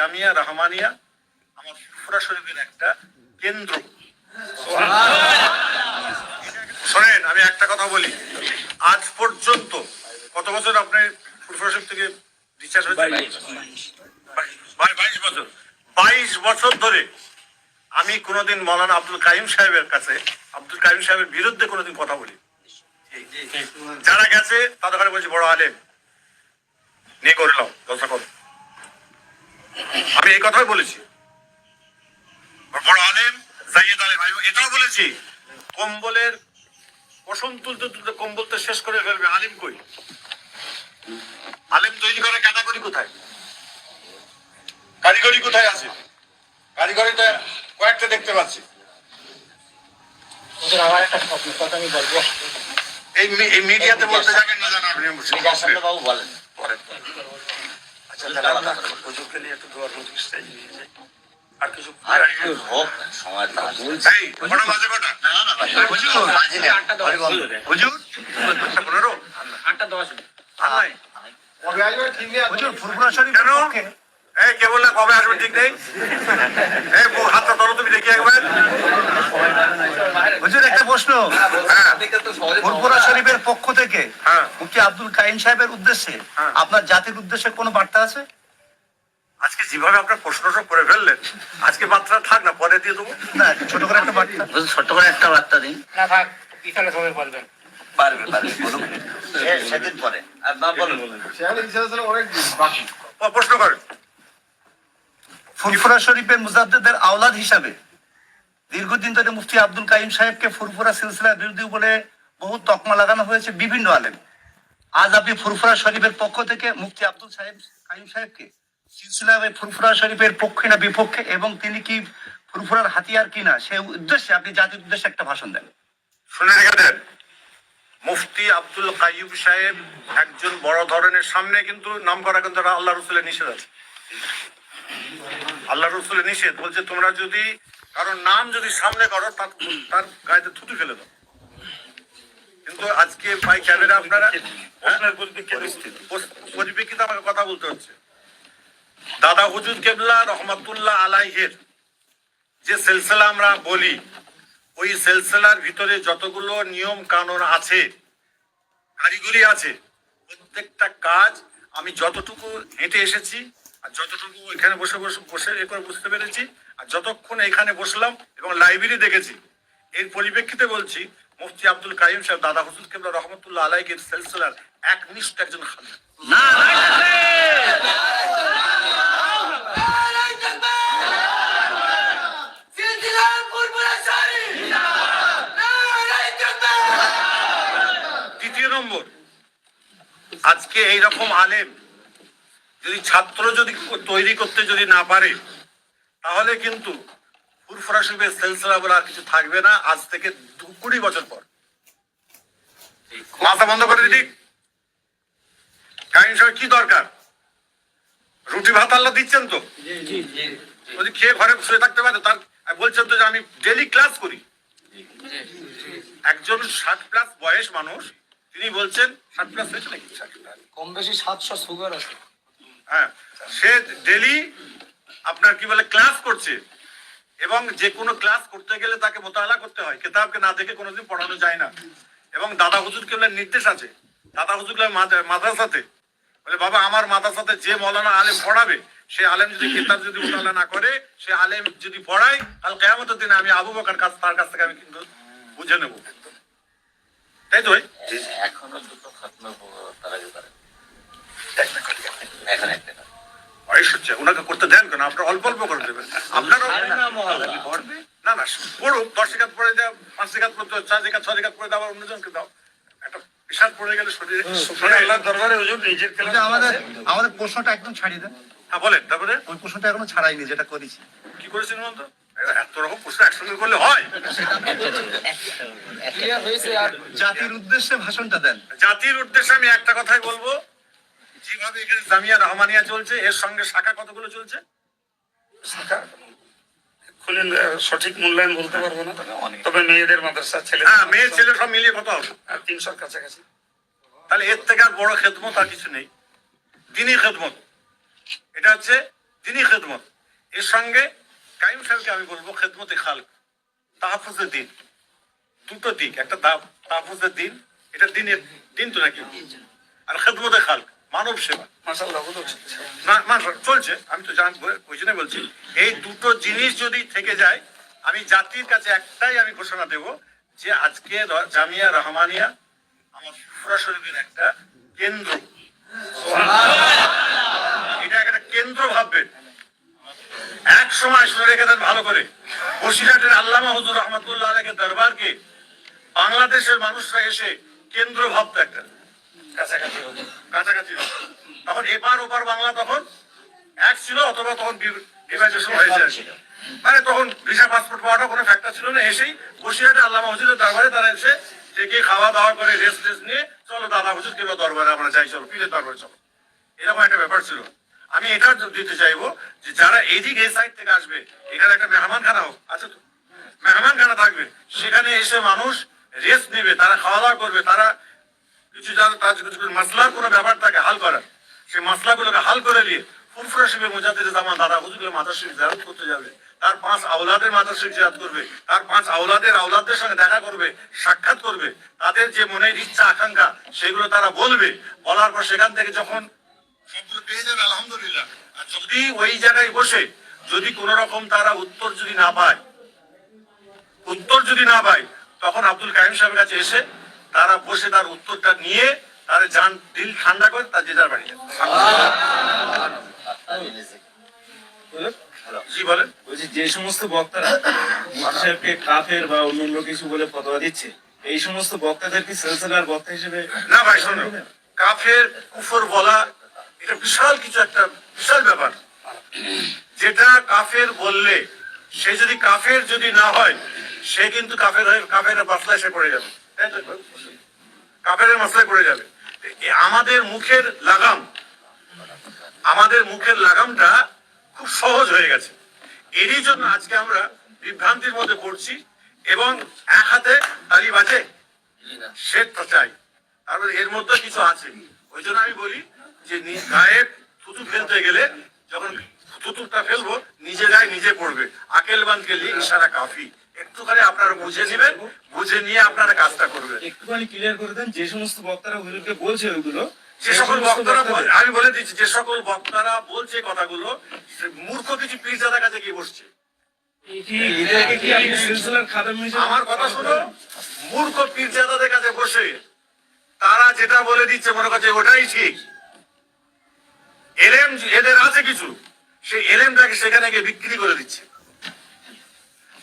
জামিয়া রহমানিয়া আমার ফুরফুরা শরীফের একটা কেন্দ্র। শোনেন আমি একটা কথা বলি। আজ পর্যন্ত কত বছর আপনি ফুরফুরা শরীফ থেকে ডিসচার্জ হয়েছে বাইশ। বছর। বাইশ বছর ধরে আমি কোনোদিন মৌলানা আব্দুল কাইম সাহেবের কাছে আব্দুল কাইম সাহেবের বিরুদ্ধে কোনোদিন কথা বলি। যারা গেছে তাদের বলছি বড় আলেম নিয়ে করলাম দশটা কর আমি এই কথাই বলেছি। বড় আলেম জাইয়েদ আলেম আমি এটাও বলেছি কম্বলের পশম তুলতে তুলতে কম্বল তো শেষ করে ফেলবে। আলিম কই? আলিম তৈরি করার ক্যাটাগরি কোথায়? কারিগরি কোথায় আছে? কারিগরিটা কয়েকটা দেখতে পাচ্ছি। আমার একটা কথা আমি বলব। এই মিডিয়াতে বলতে যাবেন না জানা আপনি বাবু বলেন। হুজুরকে নিয়ে একটু দোয়ার মজলিস চাই নিয়ে যাই। আর কিছু হোক সময় তো এই কটা বাজে কটা? না, না, হুজুর, বাজে না। হরি বল। হুজুর আচ্ছা, পনেরো? আটটা দশ। হুজুর ফুরফুরা শরীফ কেন? এই কে বললে কবে আসবে ঠিক নেই? এই বউ, হাতটা ধরো তুমি দেখি একবার। হুজুর একটা প্রশ্ন। হ্যাঁ ফুরফুরা শরীফের পক্ষ থেকে হ্যাঁ। মুফতি আব্দুল কাইম সাহেবের উদ্দেশ্যে হ্যাঁ। আপনার জাতির উদ্দেশ্যে কোনো বার্তা আছে? আজকে যেভাবে আপনার প্রশ্নটা করে ফেললেন আজকে মাত্রা থাক না পরে দিয়ে দেবো। না ছোট করে একটা বার্তা। হুজুর, করে একটা বার্তা দিন। না থাক বিকালে সময় বলবেন। পারবে পারবে বলুন। সেদিন পরে। আর না বলুন। ও, প্রশ্ন করেন। ফুরফুরা শরীফের মুজাদ্দেদের আওলাদ হিসাবে দীর্ঘদিন ধরে মুফতি আব্দুল কাইম সাহেবকে ফুরফুরা সিলসিলার বিরোধী বলে বহু তকমা লাগানো হয়েছে বিভিন্ন আলেম। আজ আপনি ফুরফুরা শরীফের পক্ষ থেকে মুফতি আব্দুল সাহেব কাইম সাহেবকে সিলসিলা ফুরফুরা শরীফের পক্ষে না বিপক্ষে এবং তিনি কি ফুরফুরার হাতিয়ার কিনা সে উদ্দেশ্যে আপনি জাতির উদ্দেশ্যে একটা ভাষণ দেন। শুনে মুফতি আব্দুল কাইয়ুব সাহেব একজন বড় ধরনের সামনে কিন্তু নাম করা কিন্তু আল্লাহ রসুলের নিষেধ আছে। আল্লাহ রসুলের নিষেধ বলছে তোমরা যদি কারণ নাম যদি সামনে করো তার তার গায়েতে থুতু ফেলে দাও। কিন্তু আজকে ভাই ক্যামেরা আপনারা পরিপ্রেক্ষিতে। আমাকে কথা বলতে হচ্ছে। দাদা হুজুর কেবলা রহমতুল্লাহ আলাইহের যে সিলসিলা আমরা বলি ওই সেলসেলার ভিতরে যতগুলো নিয়ম কানুন আছে কারিগরি আছে প্রত্যেকটা কাজ আমি যতটুকু হেঁটে এসেছি আর যতটুকু এখানে বসে বসে বসে এ করে বুঝতে পেরেছি, আর যতক্ষণ এখানে বসলাম এবং লাইব্রেরি দেখেছি, এর পরিপ্রেক্ষিতে বলছি, মুফতি আব্দুল কাইম সাহেব, দাদা হুসুল কেবলা রহমতুল্লাহ আলাইকের সেলসেলার একনিষ্ঠ একজন তৃতীয় নম্বর, আজকে এই রকম আলেম যদি ছাত্র যদি তৈরি করতে যদি না পারে তাহলে কিন্তু ফুরফুরা শিবের সেলসেলা বলে আর কিছু থাকবে না। আজ থেকে দু- কুড়ি বছর পর। মাথা বন্ধ করে দিদি। কাহিনী কি দরকার? রুটি ভাত আল্লাহ দিচ্ছেন তো? যদি খেয়ে ঘরে শুয়ে থাকতে পারে তার বলছেন তো যে আমি ডেলি ক্লাস করি। একজন ষাট প্লাস বয়স মানুষ তিনি বলছেন ষাট প্লাস হয়েছে নাকি? ষাট plus? কম বেশি সাতশো সুগার আছে। হ্যাঁ সে ডেলি আপনার কি বলে, ক্লাস করছে। এবং যে কোনো ক্লাস করতে গেলে তাকে মোতালা করতে হয়। কেতাবকে না দেখে কোনোদিন পড়ানো যায় না। এবং দাদা হুজুর কেবলের নির্দেশ আছে। দাদা হুজুর মাদ্রাসাতে। বলে, বাবা, আমার মাদ্রাসাতে যে মৌলানা আলেম পড়াবে, সে আলেম যদি কেতাব যদি মোতালা না করে, সে আলেম যদি পড়ায় কাল কেয়ামতের দিনে আমি আবু বকার কাছ, তার কাছ থেকে আমি কিন্তু বুঝে নেব। তাই তো? এখনও দুটো খতম তার করেন এখন একটা বয়স হচ্ছে ওনাকে করতে দেন কেন? আপনার অল্প অল্প করে দেবেন। আপনারও না, না না পড়ুক দশ একাত পড়ে দাও পাঁচ একাত পড়তে চার একাত ছয় একাত পড়ে দাও আবার অন্যজনকে দাও। একটা প্রেশার পড়ে গেলে শরীরে আল্লাহর দরবারে হুজুর নিজের আমাদের আমাদের প্রশ্নটা একদম ছাড়িয়ে দেন। হ্যাঁ বলেন তারপরে? ওই প্রশ্নটা এখনও ছাড়াইনি যেটা করেছি। কি করেছেন বলুন তো? এত রকম প্রশ্ন একসঙ্গে করলে হয়। ক্লিয়ার হয়েছে আর জাতির উদ্দেশ্যে ভাষণটা দেন। জাতির উদ্দেশ্যে আমি একটা কথাই বলব। যেভাবে এখানে জামিয়া রহমানিয়া চলছে এর সঙ্গে শাখা কতগুলো চলছে? খুলে সঠিক মূল্যায়ন বলতে পারব না তবে মেয়েদের মাদ্রাসা ছেলে হ্যাঁ মেয়ে ছেলে সব মিলিয়ে কত হবে? তিনশোর কাছাকাছি। তাহলে এর থেকে আর বড় খেদমত আর কিছু নেই। দিনই খেদমত। এটা হচ্ছে দিনই খেদমত। এর সঙ্গে কাইম সাহেবকে আমি বলব খেদমতে খালক। তাহফুজের দিন। দুটো দিক একটা তাহফুজের দিন এটা দিনের দিন তো নাকি? আর খেদমতে খালক। মানব সেবা। চলছে আমি তো জান ওই জন্য বলছি এই দুটো জিনিস যদি থেকে যায় আমি জাতির কাছে একটাই আমি ঘোষণা দেব যে আজকে জামিয়া রহমানিয়া আমার ফুরা শরীফের একটা কেন্দ্র। এটা একটা কেন্দ্র ভাববেন এক সময় শুনে রেখে ভালো করে। বসিরহাটের আল্লামা হুজুর রহমতুল্লাহ আলহের দরবারকে বাংলাদেশের মানুষরা এসে কেন্দ্র ভাবতো একটা। কাছাকাছি। তখন এপার ওপার বাংলা তখন এক ছিল অথবা তখন ডিভাইজেশন হয়েছে মানে তখন ভিসা পাসপোর্ট পাওয়াটা কোনো ফ্যাক্টর ছিল না এসেই বসিরহাটে আল্লাহ হুজুরের দরবারে তারা এসে থেকে খাওয়া দাওয়া করে রেস্ট টেস্ট নিয়ে চলো দাদা হুজুর কিংবা দরবারে আমরা যাই চলো পীরের দরবারে চলো। এরকম একটা ব্যাপার ছিল। আমি এটা দিতে চাইব যে যারা এইদিক এই সাইড থেকে আসবে এখানে একটা মেহমান খানা হোক আচ্ছা তো? মেহমান খানা থাকবে সেখানে এসে মানুষ রেস্ট নেবে তারা খাওয়া দাওয়া করবে তারা কিছু কিছু মাসলার কোনো ব্যাপার থাকে, হাল করার। সেই মাসলাগুলোকে হাল করে দিয়ে ফুরফুরা শিবে দাদা করতে যাবে। তার পাঁচ আওলাদের করবে। তার পাঁচ আওলাদের আওলাদের সঙ্গে দেখা করবে, সাক্ষাৎ করবে। তাদের যে মনের ইচ্ছা, আকাঙ্ক্ষা, সেগুলো তারা বলবে। বলার পর সেখান থেকে যখন পেয়ে আলহামদুলিল্লাহ। যদি ওই জায়গায় বসে, যদি কোনো রকম তারা উত্তর যদি না পায়, উত্তর যদি না পায়, তখন আব্দুল কাইম সাহেবের কাছে এসে তারা বসে তার উত্তরটা নিয়ে তার যান দিল ঠান্ডা করে তার যে যার বাড়ি জি বলেন। বলছি যে সমস্ত বক্তারা সাহেবকে কাফের বা অন্যান্য কিছু বলে ফতোয়া দিচ্ছে এই সমস্ত বক্তাদের কি সিলসিলার বক্তা হিসেবে না ভাই শোনো কাফের কুফর বলা এটা বিশাল কিছু একটা বিশাল ব্যাপার। যেটা কাফের বললে সে যদি কাফের যদি না হয় সে কিন্তু কাফের হয়ে কাফের মাসলায় সে পড়ে যাবে। কাফের মাসলায় পড়ে যাবে আমাদের মুখের লাগাম আমাদের মুখের লাগামটা খুব সহজ হয়ে গেছে এরই জন্য আজকে আমরা বিভ্রান্তির মধ্যে পড়ছি এবং এক হাতে তালি বাজে সে তো চাই তারপর এর মধ্যে কিছু আছে ওই জন্য আমি বলি যে গায়ে থুতু ফেলতে গেলে যখন থুতুটা ফেলব নিজে গায়ে নিজে পড়বে আকেল বান লিয়ে ইশারা কাফি একটুখানি আপনারা বুঝে নেবেন বুঝে নিয়ে আপনারা কাজটা করবেন। একটুখানি ক্লিয়ার করে দেন যে সমস্ত বক্তারা হুজুরকে বলছে ওইগুলো যে সকল বক্তারা আমি বলে দিচ্ছি যে সকল বক্তারা বলছে কথাগুলো মূর্খ কিছু পীরজাদার কাছে গিয়ে বসছে। আমার কথা শুনো মূর্খ পীরজাদাদের কাছে বসে তারা যেটা বলে দিচ্ছে মনে করছে ওটাই ঠিক। এলেম এদের আছে কিছু সেই এলেমটাকে সেখানে গিয়ে বিক্রি করে দিচ্ছে।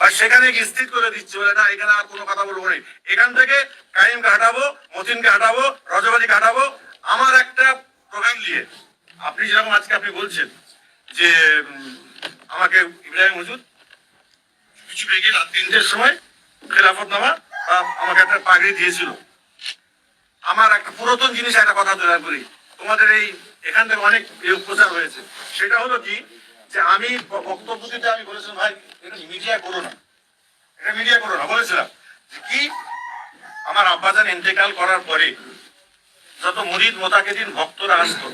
আর সেখানে স্থির করে দিচ্ছে, বলে, না, এখানে আর কোনো কথা বলব না। এখান থেকে কাইমকে হাঁটাবো, মতিনকে হাঁটাবো রজবাদীকে হাঁটাবো। আমার একটা প্রোগ্রাম নিয়ে আপনি যেরকম আজকে আপনি বলছেন যে আমাকে ইব্রাহিম হুজুর কিছু বেগে রাত তিনটের সময় খেলাফত নামা আমাকে একটা পাগড়ি দিয়েছিল। আমার একটা পুরাতন জিনিস একটা কথা দয়া করি। তোমাদের এই এখান থেকে অনেক প্রচার হয়েছে। সেটা হলো কি যে আমি বক্তব্য দিতে আমি বলেছিলাম, ভাই, এটা মিডিয়া করো না এটা মিডিয়া করো না বলেছিলাম যে কি আমার আব্বাজান ইন্তেকাল করার পরে যত মুরিদ মোতাকেদিন ভক্তরা আসতো,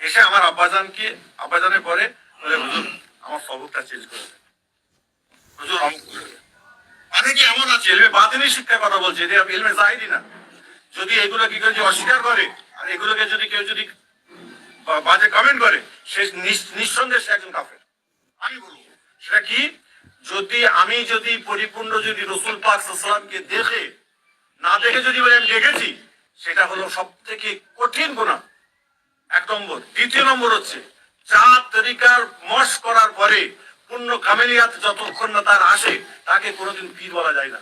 এসে আমার আব্বাজানকে, আব্বাজানের পরে বলে, হুজুর, আমার সবকটা চেঞ্জ করে দেন। হুজুর করে দেন। অনেকে এমন আছে এলমে বাতিনি শিক্ষার কথা বলছে এটা এলমে জাহিরি না যদি এগুলো কি করে অস্বীকার করে, আর এগুলোকে যদি কেউ যদি বাজে কমেন্ট করে, সে নিস- নিঃসন্দেহে সে একজন কাফের। আমি বলব, সেটা কি? যদি আমি যদি পরিপূর্ণ যদি রসুল পাক সাল্লামকে দেখে, না দেখে যদি বলি আমি দেখেছি, সেটা হলো সব থেকে কঠিন গুণা এক নম্বর। দ্বিতীয় নম্বর হচ্ছে, চার তরিকার মশ করার পরে পূর্ণ কামেলিয়াত যতক্ষণ না তার আসে, তাকে কোনোদিন পীর বলা যায় না।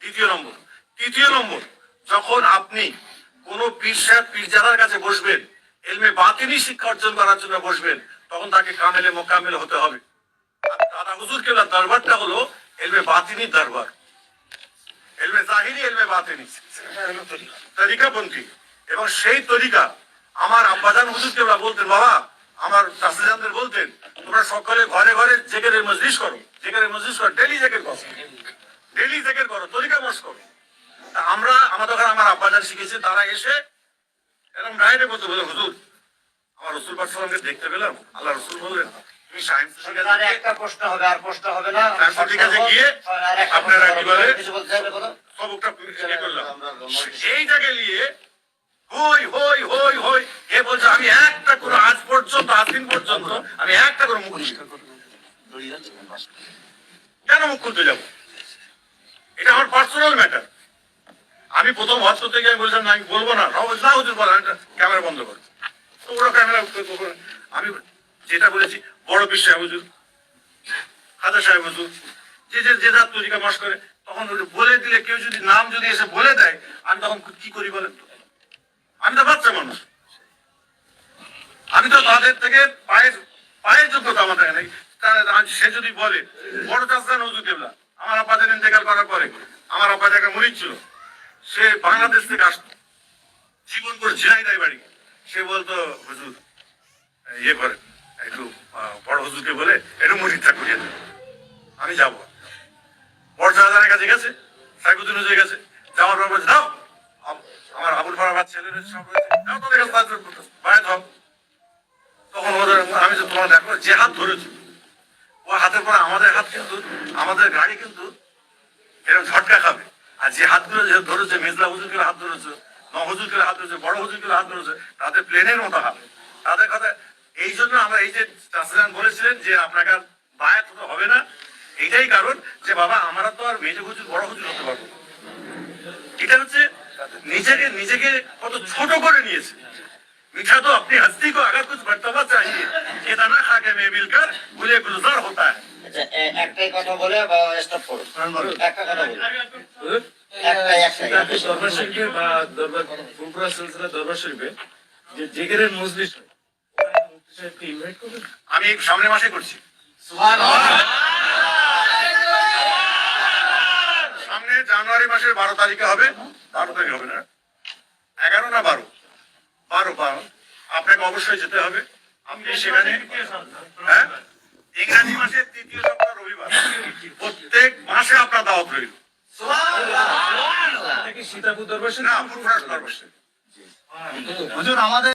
দ্বিতীয় নম্বর। তৃতীয় নম্বর, যখন আপনি কোন পীর সাহেব পীরজাদার কাছে বসবেন এলমে বাতিনি শিক্ষা অর্জন করার জন্য বসবেন, তখন তাকে কামেলে মোকামেল হতে হবে। দাদা হুজুর কেলার দরবারটা হলো এলমে বাতিনি দরবার। এলমে জাহিরি এলমে বাতিনি তরিকাপন্থী। এবং সেই তরিকা আমার আব্বাজান হুজুর কেবলা বলতেন, বাবা, আমার চাষিজানদের বলতেন, তোমরা সকলে ঘরে ঘরে জেকেরের মজলিস করো, জেকেরের মজলিস করো, ডেলি জেকের করো, ডেলি জেকের করো, তরিকা মশ করো। আমরা, আমাদের ওখানে আমার আব্বাজান শিখেছে, তারা এসে বলতে বলে হুজুর। আমার রসুল দেখতে পেলাম। আল্লাহ রসুল বললেন তুমি সায়েন্স একটা প্রশ্ন হবে আর প্রশ্ন হবে না। ঠিক আছে গিয়ে আপনারা কি বলে? কিছু বলতে চাইলে বলো। সবকটা ইয়ে করলাম। এইটাকে নিয়ে হই হই হই হই এ বলছে আমি একটা করে আজ পর্যন্ত আজ দিন পর্যন্ত আমি একটা করে মুখ কেন মুখ খুলতে যাব? এটা আমার পার্সোনাল ম্যাটার আমি প্রথম হজ গিয়ে আমি বলছিলাম আমি বলব না। না হুজুর এটা ক্যামেরা বন্ধ করো। তো ওরা ক্যামেরা আমি যেটা বলেছি, বড় পীর সাহেব হুজুর খাজা সাহেব হুজুর, যে যে যে যার তরিকা মাস করে, তখন বলে দিলে, কেউ যদি নাম যদি এসে বলে দেয়, আমি তখন কি করি বলেন তো? আমি তো বাচ্চা মানুষ। আমি তো তাদের থেকে পায়ের পায়ের যোগ্যতা আমার থাকে নাই। সে যদি বলে, বড় চাষা নজরুল কেবলা, আমার আব্বা যেন ইন্তেকাল করার পরে, আমার আব্বা জায়গা মরিচ ছিল সে বাংলাদেশ থেকে আসতো জীবন করে ঝিনাইদাই বাড়ি। সে বলতো, হুজুর ইয়ে করে, একটু বড় হুজুরকে বলে একটু মুড়িটা করিয়ে দেবে আমি যাব। বড় শাহজাহানের কাছে গেছে সাইকুদ্দিন হুজুর গেছে, যাওয়ার পর বলছে আমার আবুল ফারাবাদ ছেলের সব তাদের কাছে তাদের বাইরে তখন ওদের আমি যে তোমার দেখো, যে হাত ধরেছি, ও হাতের পরে আমাদের হাত কিন্তু, আমাদের গাড়ি কিন্তু এরকম ঝটকা খাবে। আর যে হাতগুলো যে ধরেছে মেজলা হুজুরকে হাত ধরেছে নহজুরকে হাত ধরেছে বড় হুজুরকে হাত ধরেছে তাদের প্লেনের মতো হাত তাদের কথা এই জন্য আমরা এই যে চাষিরান বলেছিলেন যে আপনাকে আর বায়াত হতে হবে না এইটাই কারণ যে বাবা আমরা তো আর মেজে হুজুর বড় হুজুর হতে পারবো না। এটা হচ্ছে নিজেকে নিজেকে কত ছোট করে নিয়েছে मीठा तो अपनी हस्ती को अगर कुछ मर्तबा चाहिए ये दाना खा के मैं मिलकर मुझे गुलजार होता है আচ্ছা, এ- একটাই কথা বলে বা স্টপ করো একটা কথা বলো একটাই একটাই কিতাবের দরবার শরীফে বা দরবার ফুলপুরা সিলসিলা দরবার শরীফে যে জেগেরের মজলিস হয়। ওখানে মুফতি সাহেবকে ইনভাইট করবেন আমি এই সামনে মাসে করছি। সামনে জানুয়ারি মাসের বারো তারিখে হবে। বারো তারিখ হবে না। এগারো না বারো? বারো বারো। আপনাকে অবশ্যই যেতে হবে। আপনি সেখানে হ্যাঁ? ইংরাজি মাসের তৃতীয় সপ্তাহ রবিবার। প্রত্যেক মাসে আপনার দাওয়াত রইল। শরীফ। হুজুর আমাদের